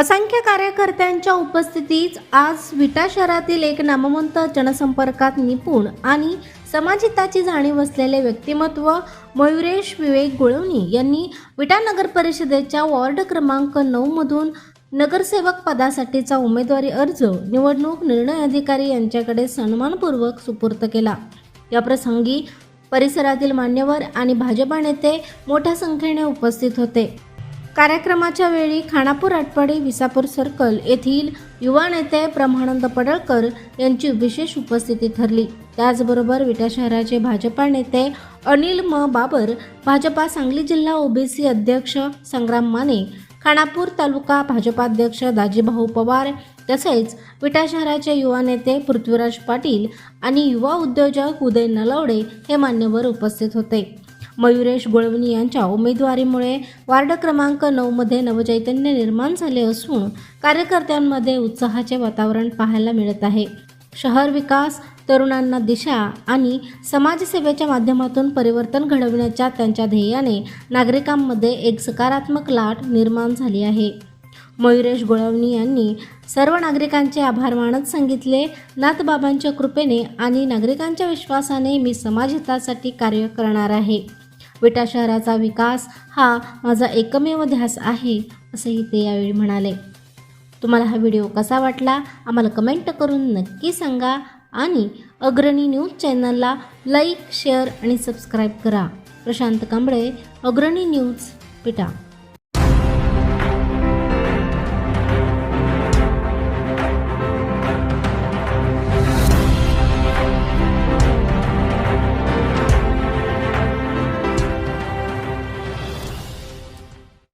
असंख्य कार्यकर्त्यांच्या उपस्थितीत आज विटा शहरातील एक नामवंत जनसंपर्कात निपुण आणि समाजहिताची जाणीव असलेले व्यक्तिमत्व मयुरेश विवेक गुळवणी यांनी विटा नगर परिषदेच्या वॉर्ड क्रमांक नऊ मधून नगरसेवक पदासाठीचा उमेदवारी अर्ज निवडणूक निर्णय अधिकारी यांच्याकडे सन्मानपूर्वक सुपूर्त केला. या प्रसंगी परिसरातील मान्यवर आणि भाजपा नेते मोठ्या संख्येने उपस्थित होते. कार्यक्रमाच्या वेळी खानापूर आटपाडी विसापूर सर्कल येथील युवा नेते ब्रह्मानंद पडळकर यांची विशेष उपस्थिती ठरली. त्याचबरोबर विटा शहराचे भाजपा नेते अनिल म. बाबर भाजपा सांगली जिल्हा ओबीसी अध्यक्ष संग्राम माने खानापूर तालुका भाजपाध्यक्ष दाजीभाऊ पवार तसेच विटा शहराचे युवा नेते पृथ्वीराज पाटील आणि युवा उद्योजक उदय नलवडे हे मान्यवर उपस्थित होते. मयुरेश गोळवणी यांच्या उमेदवारीमुळे वार्ड क्रमांक नऊमध्ये नवचैतन्य निर्माण झाले असून कार्यकर्त्यांमध्ये उत्साहाचे वातावरण पाहायला मिळत आहे. शहर विकास तरुणांना दिशा आणि समाजसेवेच्या माध्यमातून परिवर्तन घडविण्याच्या त्यांच्या ध्येयाने नागरिकांमध्ये एक सकारात्मक लाट निर्माण झाली आहे. मयुरेश गोळवणी यांनी सर्व नागरिकांचे आभार मानत सांगितले. नाथबाबांच्या कृपेने आणि नागरिकांच्या विश्वासाने मी समाजहितासाठी कार्य करणार आहे. विटा शहराचा विकास हा माझा एकमेव ध्यास आहे असेही ते यावेळी म्हणाले. तुम्हाला हा व्हिडिओ कसा वाटला आम्हाला कमेंट करून नक्की सांगा आणि अग्रणी न्यूज चॅनलला लाईक शेअर आणि सबस्क्राईब करा. प्रशांत कांबळे अग्रणी न्यूज पिटा